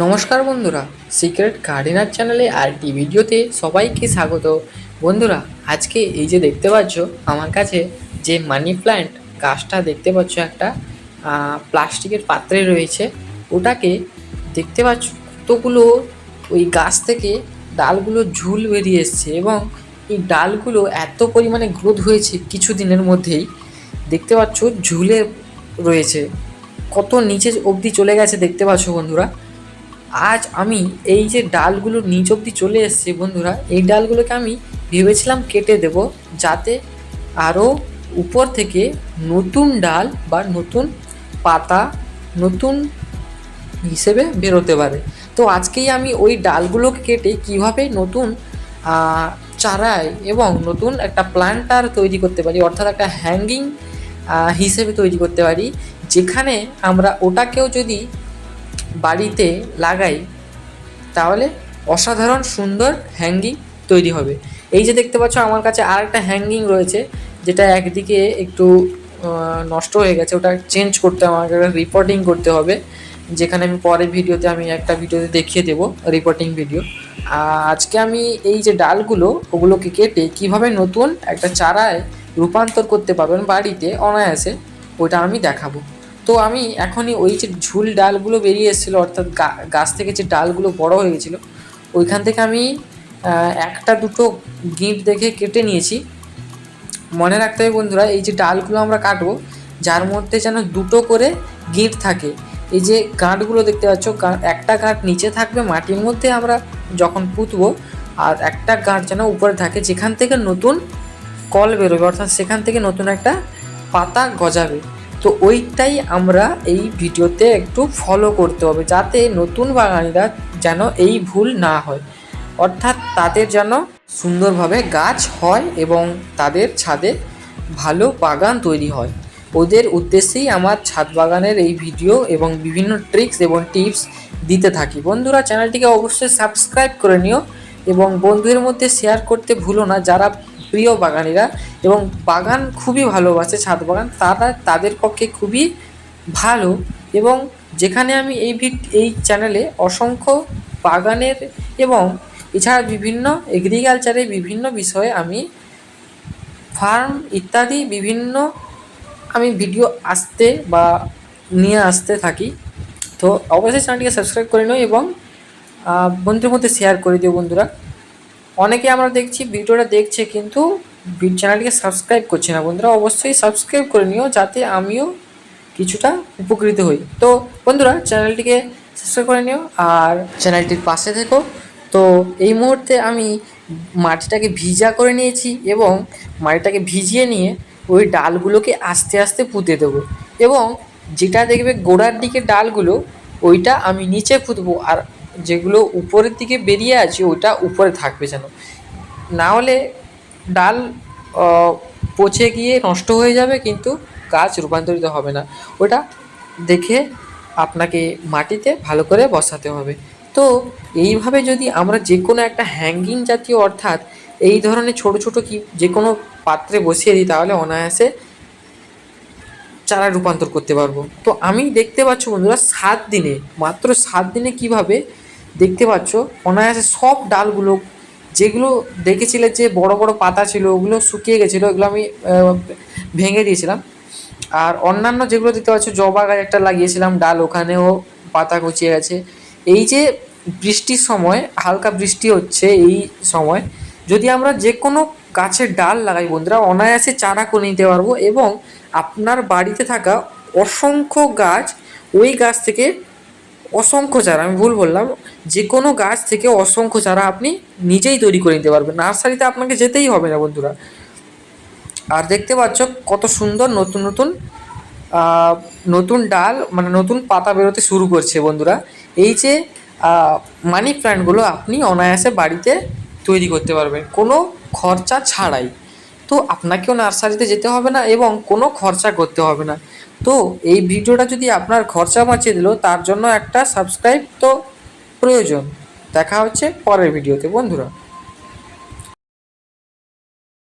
নমস্কার বন্ধুরা secret gardener চ্যানেলে আরেকটি ভিডিওতে সবাইকে স্বাগত। বন্ধুরা, আজকে এই যে দেখতে পাচ্ছ, আমার কাছে যে মানি প্ল্যান্ট গাছটা দেখতে পাচ্ছ একটা প্লাস্টিকের পাত্রে রয়েছে, ওটাকে দেখতে পাচ্ছ কতগুলো ওই গাছ থেকে ডালগুলো ঝুল বেরিয়ে এসছে এবং এই ডালগুলো এত পরিমাণে গ্রোথ হয়েছে কিছু দিনের মধ্যেই, দেখতে পাচ্ছ ঝুলে রয়েছে। কত নিচে অবধি চলে গেছে দেখতে পাচ্ছ বন্ধুরা। আজ আমি এই যে ডালগুলো নিচ অবধি চলে এসছে বন্ধুরা, এই ডালগুলোকে আমি ভেবেছিলাম কেটে দেব যাতে আরও উপর থেকে নতুন ডাল বা নতুন পাতা, নতুন হিসেবে বেরোতে পারে। তো আজকেই আমি ওই ডালগুলোকে কেটে কীভাবে নতুন চারায় এবং নতুন একটা প্ল্যান্টার তৈরি করতে পারি, অর্থাৎ একটা হ্যাঙ্গিং হিসেবে তৈরি করতে পারি, যেখানে আমরা ওটাকেও যদি বাড়িতে লাগাই, তাহলে অসাধারণ সুন্দর হ্যাঙ্গিং তৈরি হবে। এই যে দেখতে পাচ্ছ, আমার কাছে আর একটা হ্যাঙ্গিং রয়েছে, যেটা একদিকে একটু নষ্ট হয়ে গেছে। ওটা চেঞ্জ করতে আমাকে রিপোর্টিং করতে হবে। যেখানে আমি পরের ভিডিওতে আমি একটা ভিডিওতে দেখিয়ে দেবো রিপোর্টিং ভিডিও আজকে আমি এই যে ডালগুলো, ওগুলোকে কেটে কীভাবে নতুন একটা চারায় রূপান্তর করতে পারবেন বাড়িতে অনায়াসে, ওটা আমি দেখাবো। তো আমি এখনই ওই যে ঝুল ডালগুলো বেরিয়ে এসেছিল, অর্থাৎ গাছ থেকে যে ডালগুলো বড় হয়ে গেছিল, ওইখান থেকে আমি একটা দুটো গিঁট দেখে কেটে নিয়েছি। মনে রাখতে হবে বন্ধুরা, এই যে ডালগুলো আমরা কাটবো, যার মধ্যে যেন দুটো করে গিঁট থাকে। এই যে গাঁটগুলো দেখতে পাচ্ছ একটা গাঁট নিচে থাকবে, মাটির মধ্যে আমরা যখন পুঁতবো, আর একটা গাঁট যেন উপরে থাকে, যেখান থেকে নতুন কল বেরোবে, অর্থাৎ সেখান থেকে নতুন একটা পাতা গজাবে। তো ওইটাই আমরা এই ভিডিওতে একটু ফলো করতে হবে যাতে নতুন বাগানিরা যেন এই ভুল না হয়। অর্থাৎ তাদের যেন সুন্দরভাবে গাছ হয় এবং তাদের ছাদে ভালো বাগান তৈরি হয়। ওদের উদ্দেশ্যেই আমার ছাদ বাগানের এই ভিডিও এবং বিভিন্ন ট্রিক্স এবং টিপস দিতে থাকি। বন্ধুরা চ্যানেলটিকে অবশ্যই সাবস্ক্রাইব করে নিও এবং বন্ধুদের মধ্যে শেয়ার করতে ভুলো না। যারা প্রিয় বাগানিরা এবং বাগান খুবই ভালোবাসে, ছাদ বাগান, তারা তাদের পক্ষে খুবই ভালো এবং যেখানে আমি এই ভিড এই চ্যানেলে অসংখ্য বাগানের এবং এছাড়া বিভিন্ন এগ্রিকালচারের বিভিন্ন বিষয়ে আমি ফার্ম ইত্যাদি বিভিন্ন আমি ভিডিও আসতে বা নিয়ে আসতে থাকি। তো অবশ্যই চ্যানেলটিকে সাবস্ক্রাইব করে নিও এবং বন্ধুর মধ্যে শেয়ার করে দিও বন্ধুরা। অনেকে আমরা দেখছি, ভিডিওটা দেখছে, কিন্তু চ্যানেলটিকে সাবস্ক্রাইব করছে না। বন্ধুরা, অবশ্যই সাবস্ক্রাইব করে নিও, যাতে আমিও কিছুটা উপকৃত হই। তো বন্ধুরা চ্যানেলটিকে সাবস্ক্রাইব করে নিও, আর চ্যানেলটির পাশে থেকো। তো এই মুহূর্তে আমি মাটিটাকে ভিজা করে নিয়েছি এবং মাটিটাকে ভিজিয়ে নিয়ে ওই ডালগুলোকে আস্তে আস্তে পুঁতে দেবো। এবং যেটা দেখবে গোড়ার দিকে ডালগুলো, ওইটা আমি নিচে পুঁতবো। আর যেগুলো উপরের দিকে বেরিয়ে আছে, ওটা উপরে থাকবে যেন। না হলে ডাল পচে গিয়ে নষ্ট হয়ে যাবে, কিন্তু গাছ রূপান্তরিত হবে না। ওটা দেখে আপনাকে মাটিতে ভালো করে বসাতে হবে। তো এইভাবে যদি আমরা যে কোনো একটা হ্যাঙ্গিং জাতীয়, অর্থাৎ এই ধরনের ছোট ছোট কি যে কোনো পাত্রে বসিয়ে দিই, তাহলে অনায়াসে চারা রূপান্তর করতে পারব। তো আমি দেখতে পাচ্ছ বন্ধুরা, সাত দিনে, মাত্র সাত দিনে কীভাবে দেখতে পাচ্ছ, অনায়াসে সব ডালগুলো, যেগুলো দেখেছিলে যে বড় বড় পাতা ছিল, ওগুলো শুকিয়ে গেছিল ওগুলো আমি ভেঙে দিয়েছিলাম। আর অন্যান্য যেগুলো দেখতে পাচ্ছ, জবা গাছ একটা লাগিয়েছিলাম, ডাল ওখানেও পাতা কুচিয়ে গেছে। এই যে বৃষ্টির সময়, হালকা বৃষ্টি হচ্ছে এই সময়, যদি আমরা যে কোনো গাছের ডাল লাগাই বন্ধুরা, অনায়াসে চারা করে নিতে পারব এবং আপনার বাড়িতে থাকা অসংখ্য গাছ ওই গাছ থেকে অসংখ্য চারা, আমি ভুল বললাম যে কোনো গাছ থেকে অসংখ্য চারা আপনি নিজেই তৈরি করে নিতে পারবেন। নার্সারিতে আপনাকে যেতেই হবে না বন্ধুরা। আর দেখতে পাচ্ছ কত সুন্দর নতুন নতুন নতুন ডাল মানে নতুন পাতা বেরোতে শুরু করছে বন্ধুরা। এই যে মানি প্ল্যান্টগুলো আপনি অনায়াসে বাড়িতে তৈরি করতে পারবেন। কোনো খরচা ছাড়াই। তো আপনাকেও নার্সারিতে যেতে হবে না এবং কোনো খরচা করতে হবে না। তো এই ভিডিওটা যদি আপনার খরচা বাঁচিয়ে দিল, তার জন্য একটা সাবস্ক্রাইব তো প্রয়োজন। দেখা হচ্ছে পরের ভিডিওতে, বন্ধুরা।